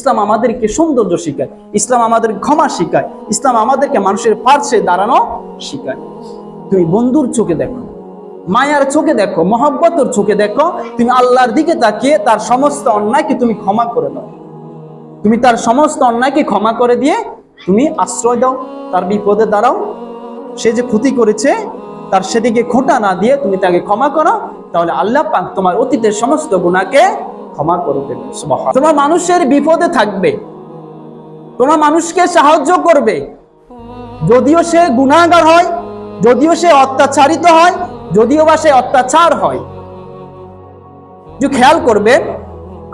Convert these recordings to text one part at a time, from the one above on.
ইসলাম আমাদেরকে সৌন্দর্য শিখায়, ইসলাম আমাদের ক্ষমা শিখায়, ইসলাম আমাদেরকে মানুষের পার্শ্বে দাঁড়ানো শিখায়। তুমি বন্ধুর চোখে দেখো, মায়ার চোখে দেখো, মহব্বতর চোখে দেখো, তুমি আল্লাহর দিকে তাকিয়ে তার সমস্ত অন্যায়কে তুমি ক্ষমা করে দাও। তুমি তার সমস্ত অন্যায়কে ক্ষমা করে দিয়ে তুমি আশ্রয় দাও, তার বিপদে দাঁড়াও। সে যে ক্ষতি করেছে, তার সেদিকে খোঁটা না দিয়ে তুমি তাকে ক্ষমা করো, তাহলে আল্লাহ পাক তোমার অতীতের সমস্ত গুণাকে ক্ষমা করে দেবে তোমার মানুষের বিপদে থাকবে। তোমার মানুষকে সাহায্য করবে। যদিও সে গুণাগার হয়, যদিও সে অত্যাচারিত হয়, যদিও বা সে অত্যাচার হয়। যে খেয়াল করবে,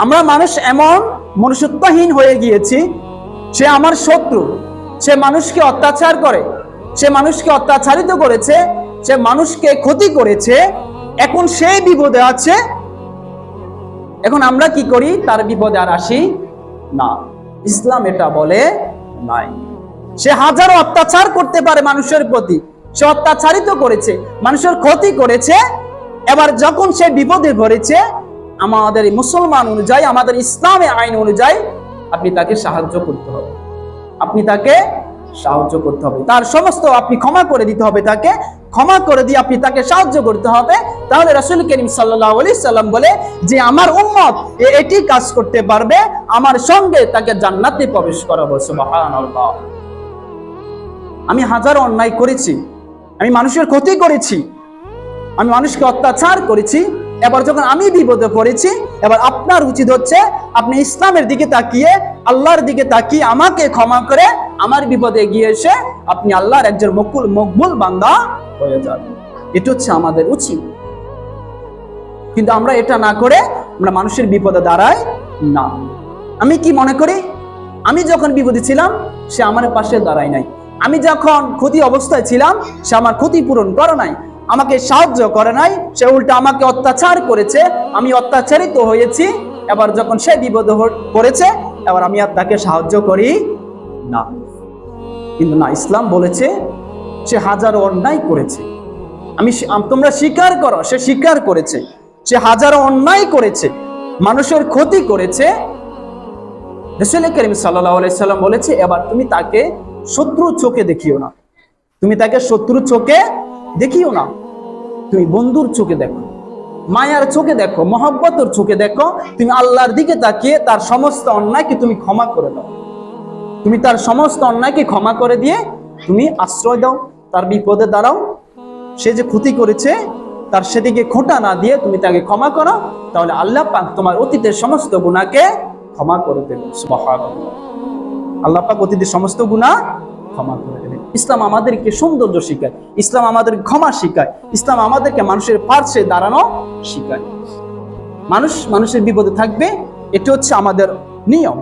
আমরা মানুষ এমন মনুষ্যত্বহীন হয়ে গিয়েছি, সে আমার শত্রু, সে মানুষকে অত্যাচার করে, সে মানুষকে অত্যাচারিত করেছে, সে মানুষকে ক্ষতি করেছে, এখন সে বিপদে আছে এখন আমরা কি করি? তার বিপদে আর আসি না। ইসলাম এটা বলে নাই। সে হাজারো অত্যাচার করতে পারে মানুষের প্রতি। সে অত্যাচারিত করেছে, মানুষের ক্ষতি করেছে। এবার যখন সে বিপদে পড়েছে, আমাদের মুসলমান অনুযায়ী, আমাদের ইসলামে আইন অনুযায়ী, আপনি তাকে সাহায্য করতে হবে। আপনি তাকে সাহায্য করতে হবে। তার সমস্ত আপনি ক্ষমা করে দিতে হবে তাকে। ক্ষমা করে দিয়ে আপনি তাকে সাহায্য করতে হবে। তাহলে রাসূল করিম আলাইহি সাল্লাম বলে যে, আমার উম্মত এটি কাজ করতে পারবে, আমার সঙ্গে তাকে জান্নাতে প্রবেশ করাবো। আমি হাজার অন্যায় করেছি, আমি মানুষের ক্ষতি করেছি, আমি মানুষকে অত্যাচার করেছি, এবার যখন আমি বিপদে পড়েছি, এবার আপনার উচিত হচ্ছে আপনি ইসলামের দিকে তাকিয়ে, আল্লাহর দিকে তাকিয়ে আমাকে ক্ষমা করে আমার বিপদে গিয়ে এসে আপনি আল্লাহর একজন মকুল, মকবুল বান্দা হয়ে যাবেন এটা হচ্ছে আমাদের উচিত। কিন্তু আমরা এটা না করে আমরা মানুষের বিপদে দাঁড়াই না। আমি কি মনে করি? আমি যখন বিপদে ছিলাম, সে আমার পাশে দাঁড়ায় নাই। আমি যখন ক্ষতি অবস্থায় ছিলাম, সে আমার ক্ষতি পূরণ করে নাই। আমাকে সাহায্য করে নাই, সে উল্টা আমাকে অত্যাচার করেছে। আমি অত্যাচারিত হয়েছি, এবার যখন সে বিপদে পড়েছে, এবার আমি আর তাকে সাহায্য করি না। কিন্তু না, ইসলাম বলেছে সে হাজারো অন্যায় করেছে। আমি তোমরা স্বীকার করো, সে স্বীকার করেছে। সে হাজারো অন্যায় করেছে, মানুষের ক্ষতি করেছে। সাল্লাম বলেছে, এবার তুমি তাকে শত্রু চোখে দেখিও না। তুমি তাকে শত্রু চোখে দেখিও না। তুমি বন্ধুর চোখে দেখো, মায়ার চোখে দেখো, মহব্বতর চোখে দেখো। তুমি আল্লাহর দিকে তাকিয়ে তার সমস্ত অন্যায়কে তুমি ক্ষমা করে দাও। তুমি তার সমস্ত অন্যায়কে ক্ষমা করে দিয়ে তুমি আশ্রয় দাও, তার বিপদে দাঁড়াও। সে যে ক্ষতি করেছে, তার সেদিকে খোঁটা না দিয়ে তুমি তাকে ক্ষমা করো, তাহলে আল্লাহ পাক তোমার অতীতের সমস্ত গুণাকে ক্ষমা করে দেবে। আল্লাহ পাক অতীতের সমস্ত গুণা ক্ষমা করে দেবে ইসলাম আমাদেরকে সৌন্দর্য শিখায়, ইসলাম আমাদের ক্ষমা শিখায়, ইসলাম আমাদেরকে মানুষের পার্শ্বে দাঁড়ানো শিখায়। মানুষ মানুষের বিপদে থাকবে, এটা হচ্ছে আমাদের নিয়ম।